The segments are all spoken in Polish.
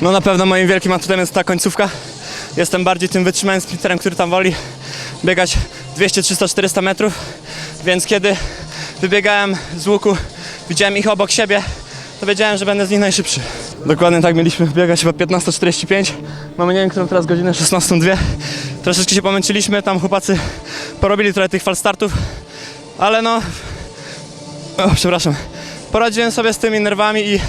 No na pewno moim wielkim atutem jest ta końcówka. Jestem bardziej tym wytrzymałym sprinterem, który tam woli biegać 200, 300, 400 metrów. Więc kiedy wybiegałem z łuku, widziałem ich obok siebie, to wiedziałem, że będę z nich najszybszy. Dokładnie tak mieliśmy biegać chyba 15.45. Mamy nie wiem, którą teraz godzinę, 16.02. Troszeczkę się pomęczyliśmy, tam chłopacy porobili trochę tych falstartów, ale no... O, przepraszam. Poradziłem sobie z tymi nerwami i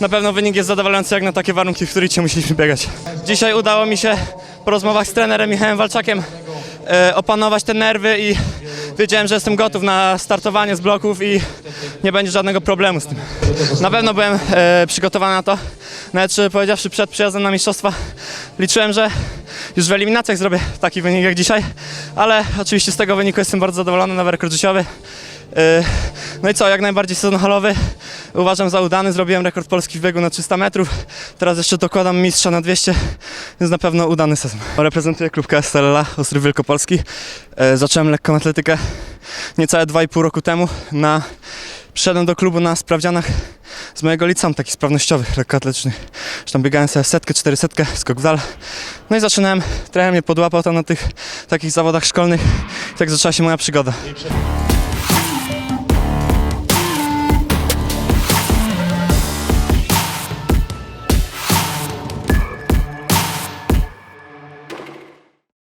na pewno wynik jest zadowalający jak na takie warunki, w których cię musieliśmy biegać. Dzisiaj udało mi się po rozmowach z trenerem Michałem Walczakiem e, opanować te nerwy i wiedziałem, że jestem gotów na startowanie z bloków i nie będzie żadnego problemu z tym. Na pewno byłem e, przygotowany na to. Nawet powiedziawszy przed przyjazdem na mistrzostwa liczyłem, że już w eliminacjach zrobię taki wynik jak dzisiaj, ale oczywiście z tego wyniku jestem bardzo zadowolony, nowy rekord życiowy. Yy, No i co, jak najbardziej sezon halowy uważam za udany. Zrobiłem rekord Polski w biegu na 300 metrów. Teraz jeszcze dokładam mistrza na 200, więc na pewno udany sezon. Reprezentuję klub KSLA Ostry Wielkopolski. E, Zacząłem lekką atletykę niecałe 2,5 roku temu. Na, przyszedłem do klubu na sprawdzianach z mojego liceum, takich sprawnościowych, lekkoatletycznych. Zresztą biegałem sobie setkę, czterysetkę, skok w dal. No i zaczynałem, trener mnie podłapał tam na tych takich zawodach szkolnych. Tak zaczęła się moja przygoda.